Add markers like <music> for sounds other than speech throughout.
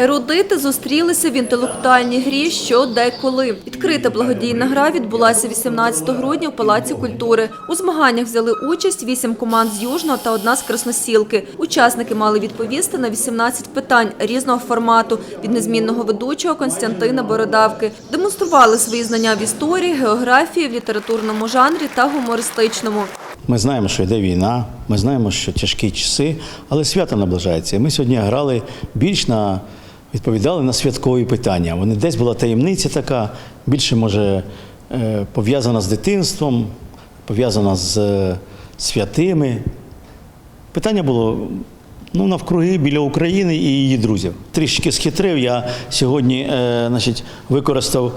Ерудити зустрілися в інтелектуальній грі «Що, де, коли». Відкрита благодійна гра відбулася 18 грудня в Палаці культури. У змаганнях взяли участь вісім команд з Южного та одна з Красносілки. Учасники мали відповісти на 18 питань різного формату від незмінного ведучого Константина Бородавки. Демонстрували свої знання в історії, географії, в літературному жанрі та гумористичному. Ми знаємо, що йде війна, ми знаємо, що тяжкі часи, але свято наближається. Ми сьогодні грали більш на відповідали на святкові питання. Вони десь була таємниця така, більше може е, пов'язана з дитинством, пов'язана з е, святими. Питання було ну, навкруги біля України і її друзів. Трішки схитрив. Я сьогодні е, значить, використав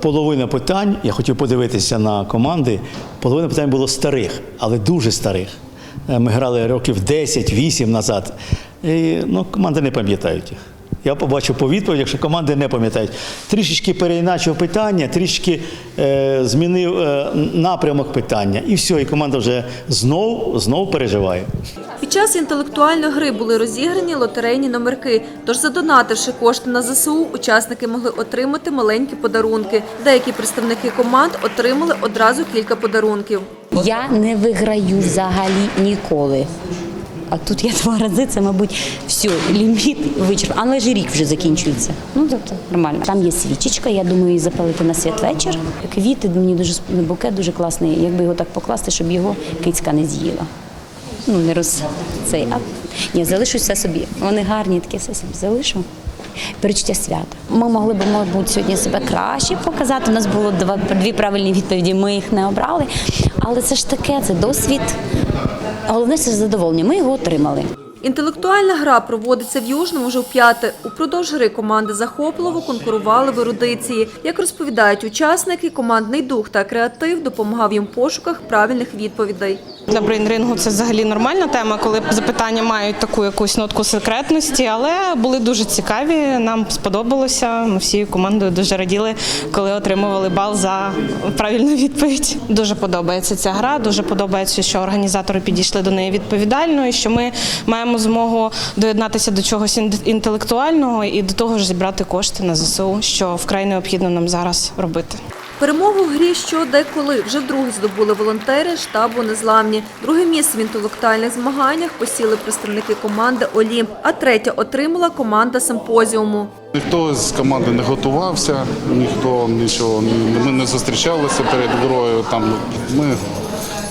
половину питань. Я хотів подивитися на команди. Половина питань було старих, але дуже старих. Ми грали років 10-8 назад. І, ну, команди не пам'ятають їх. Я побачив по відповідях, що команди не пам'ятають. Трішечки переіначив питання, трішки е, змінив е, напрямок питання. І все, і команда вже знов, знов переживає. Під час інтелектуальної гри були розіграні лотерейні номерки. Тож, задонативши кошти на ЗСУ, учасники могли отримати маленькі подарунки. Деякі представники команд отримали одразу кілька подарунків. Я не виграю взагалі ніколи. А тут я <laughs> два рази, це, мабуть, все, ліміт вичерпав. Але ж і рік вже закінчується. Ну, тобто нормально. Там є свічечка, я думаю, її запалити на святвечір. Квіти, мені дуже букет дуже класний. Якби його так покласти, щоб його кицька не з'їла. Ну, не роз цей. А ні, залишу все собі. Вони гарні, таке все собі залишу. Перечуття свята. Ми могли б, мабуть, сьогодні себе краще показати. У нас було два дві правильні відповіді. Ми їх не обрали. Але це ж таке, це досвід. Головне це задоволення. Ми його отримали. Інтелектуальна гра проводиться в Южному вже вп'яте. Упродовж гри команди захопливо конкурували в ерудиції. Як розповідають учасники, командний дух та креатив допомагав їм в пошуках правильних відповідей. Для брейнрингу це взагалі нормальна тема, коли запитання мають таку якусь нотку секретності, але були дуже цікаві. Нам сподобалося. Ми всією командою дуже раділи, коли отримували бал за правильну відповідь. Дуже подобається ця гра. Дуже подобається, що організатори підійшли до неї відповідально, і що ми маємо змогу доєднатися до чогось ін- інтелектуального і до того ж зібрати кошти на ЗСУ, що вкрай необхідно нам зараз робити. Перемогу в грі «Що, де, коли» вже вдруге здобули волонтери штабу «Незламні». Друге місце в інтелектуальних змаганнях посіли представники команди «Олімп», а третє отримала команда «Симпозіуму». Ніхто з команди не готувався, ніхто нічого ми не зустрічалися перед грою. Там ми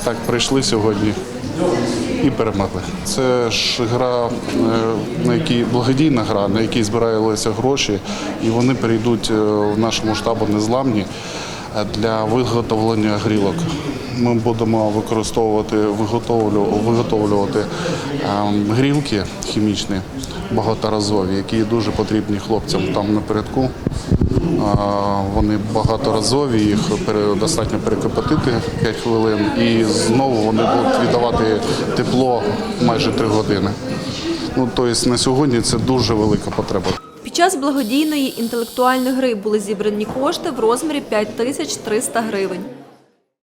так прийшли сьогодні і перемогли. Це ж гра, е, на якій благодійна гра, на якій збиралися гроші, і вони перейдуть е, в нашому штабу незламні для виготовлення грілок. Ми будемо використовувати виготовлювати грілки хімічні багаторазові, які дуже потрібні хлопцям там напередку. Вони багаторазові, їх достатньо перекипятити 5 хвилин, і знову вони будуть віддавати тепло майже 3 години. Ну, тобто на сьогодні це дуже велика потреба. Під час благодійної інтелектуальної гри були зібрані кошти в розмірі 5300 гривень.